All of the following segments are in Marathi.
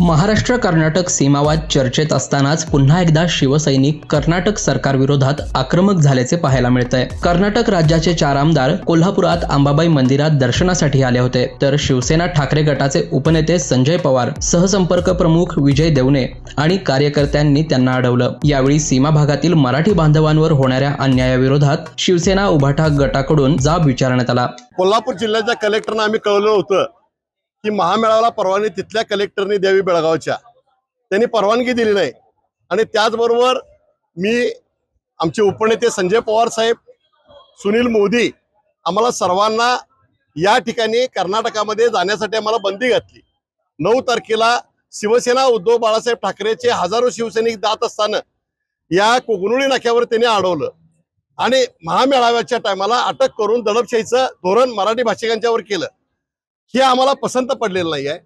महाराष्ट्र कर्नाटक सीमावाद चर्चेत असतानाच पुन्हा एकदा शिवसैनिक कर्नाटक सरकारविरोधात आक्रमक झाल्याचे पाहायला मिळत आहे कर्नाटक राज्याचे चार आमदार कोल्हापुरात अंबाबाई मंदिरात दर्शनासाठी आले होते. तर शिवसेना ठाकरे गटाचे उपनेते संजय पवार सहसंपर्क प्रमुख विजय देवणे आणि कार्यकर्त्यांनी त्यांना अडवलं. यावेळी सीमा भागातील मराठी बांधवांवर होणाऱ्या अन्यायाविरोधात शिवसेना उभाठा गटाकडून जाब विचारण्यात आला. कोल्हापूर जिल्ह्याच्या कलेक्टरनं आम्ही कळवलं होतं की महामेळाव्याला परवानगी तिथल्या कलेक्टरने द्यावी बेळगावच्या. त्यांनी परवानगी दिली नाही. आणि त्याचबरोबर मी आमचे उपनेते संजय पवार साहेब सुनील मोदी आम्हाला सर्वांना या ठिकाणी कर्नाटकामध्ये जाण्यासाठी आम्हाला बंदी घातली. नऊ तारखेला शिवसेना उद्धव बाळासाहेब ठाकरेचे हजारो शिवसैनिक जात असताना या कोगनुळी नाक्यावर त्यांनी अडवलं. आणि महामेळाव्याच्या टायमाला अटक करून दडपशाहीचं धोरण मराठी भाषिकांच्यावर केलं. हे आम्हाला पसंत पडलेलं नाही आहे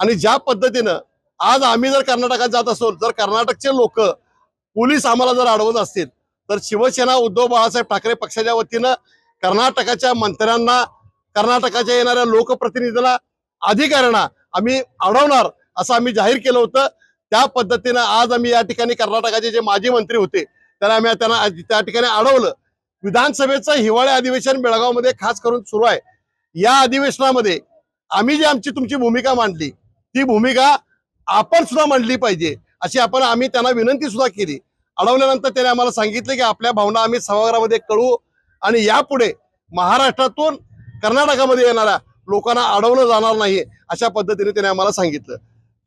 आणि ज्या पद्धतीनं आज आम्ही जर कर्नाटकात जात असो जर कर्नाटकचे लोक पोलीस आम्हाला जर अडवत असतील तर शिवसेना उद्धव बाळासाहेब ठाकरे पक्षाच्या वतीनं कर्नाटकाच्या मंत्र्यांना कर्नाटकाच्या येणाऱ्या लोकप्रतिनिधीला अधिकाऱ्यांना आम्ही अडवणार असं आम्ही जाहीर केलं होतं. त्या पद्धतीनं आज आम्ही या ठिकाणी कर्नाटकाचे जे माजी मंत्री होते त्याला आम्ही त्यांना त्या ठिकाणी अडवलं. विधानसभेचं हिवाळी अधिवेशन बेळगावमध्ये खास करून सुरू आहे. या अधिवेशनामध्ये आम्ही जी आमची तुमची भूमिका मांडली ती भूमिका आपण सुद्धा मांडली पाहिजे अशी आपण आम्ही त्यांना विनंती सुद्धा केली. अडवल्यानंतर त्याने आम्हाला सांगितलं की आपल्या भावना आम्ही सभागृहामध्ये कळू आणि यापुढे महाराष्ट्रातून कर्नाटकामध्ये येणाऱ्या लोकांना अडवलं जाणार नाही अशा पद्धतीने त्याने आम्हाला सांगितलं.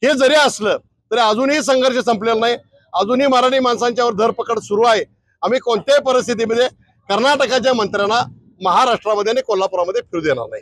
हे जरी असलं तरी अजूनही संघर्ष संपलेला नाही. अजूनही मराठी माणसांच्यावर धरपकड सुरू आहे. आम्ही कोणत्याही परिस्थितीमध्ये कर्नाटकाच्या मंत्र्यांना महाराष्ट्रामध्ये आणि कोल्हापुरामध्ये फिरू देणार नाही.